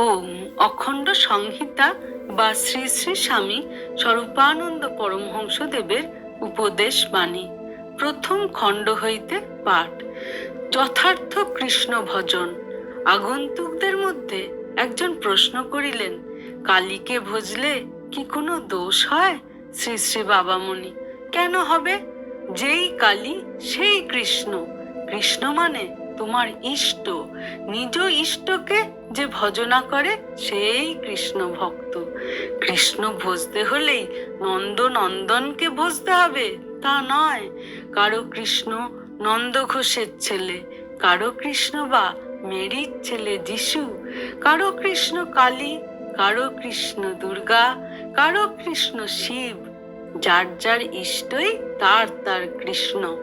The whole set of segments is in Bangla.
ওম অখণ্ড সংহিতা বা শ্রী শ্রী স্বামী স্বরূপানন্দ পরমহংসদেবের উপদেশ বাণী, প্রথম খণ্ড হইতে পাঠ। যথার্থ কৃষ্ণ ভজন। আগন্তুকদের মধ্যে একজন প্রশ্ন করিলেন, কালীকে ভজলে কি কোনো দোষ হয়? শ্রী শ্রী বাবামণি, কেন হবে? যেই কালী, সেই কৃষ্ণ। কৃষ্ণ মানে তোমার ইষ্ট, নিজ ইষ্টকে যে ভজনা করে সেই কৃষ্ণ ভক্ত। কৃষ্ণ ভজতে হলেই নন্দ নন্দনকে ভজতে হবে, তা নয়। কারও কৃষ্ণ নন্দ ঘোষের ছেলে, কারও কৃষ্ণ বা মেরির ছেলে যিশু, কারও কৃষ্ণ কালী, কারও কৃষ্ণ দুর্গা, কারও কৃষ্ণ শিব। যার যার ইষ্টই তার তার কৃষ্ণ।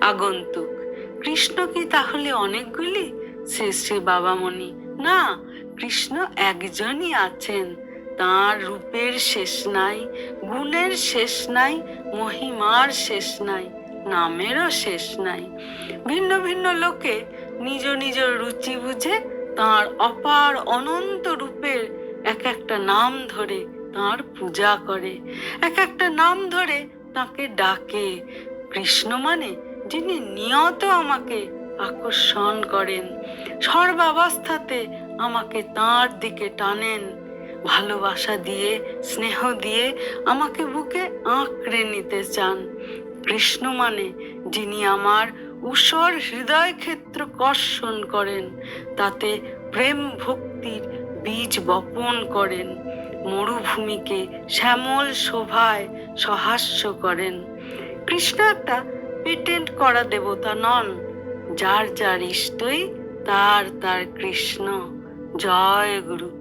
আগন্তুক কৃষ্ণ কি তাহলে অনেকগুলি? শ্রী শ্রী বাবামণি। না, কৃষ্ণ একজনই আছেন। তার রূপের শেষ নাই, গুণের শেষ নাই, মহিমার শেষ নাই, নামেরও শেষ নাই। ভিন্ন ভিন্ন লোকে নিজ নিজ রুচি বুঝে তার অপার অনন্ত রূপের এক একটা নাম ধরে তার পূজা করে। এক একটা নাম ধরে তাকে ডাকে। কৃষ্ণ মানে যিনি নিয়ত আমাকে আকর্ষণ করেন। সর্বাবস্থাতে আমাকে তার দিকে টানেন। ভালোবাসা দিয়ে, স্নেহ দিয়ে আমাকে বুকে আঁকড়ে নিতে চান। কৃষ্ণ মানে যিনি আমার উষর হৃদয় ক্ষেত্র কর্ষণ করেন, তাতে প্রেম ভক্তির বীজ বপন করেন, মরুভূমিকে শ্যামল শোভায় সহাস্য করেন। কৃষ্ণ একটা পেটেন্ট করা দেবতা নন। যার যার ইষ্টই তার তার কৃষ্ণ। জয় গুরু।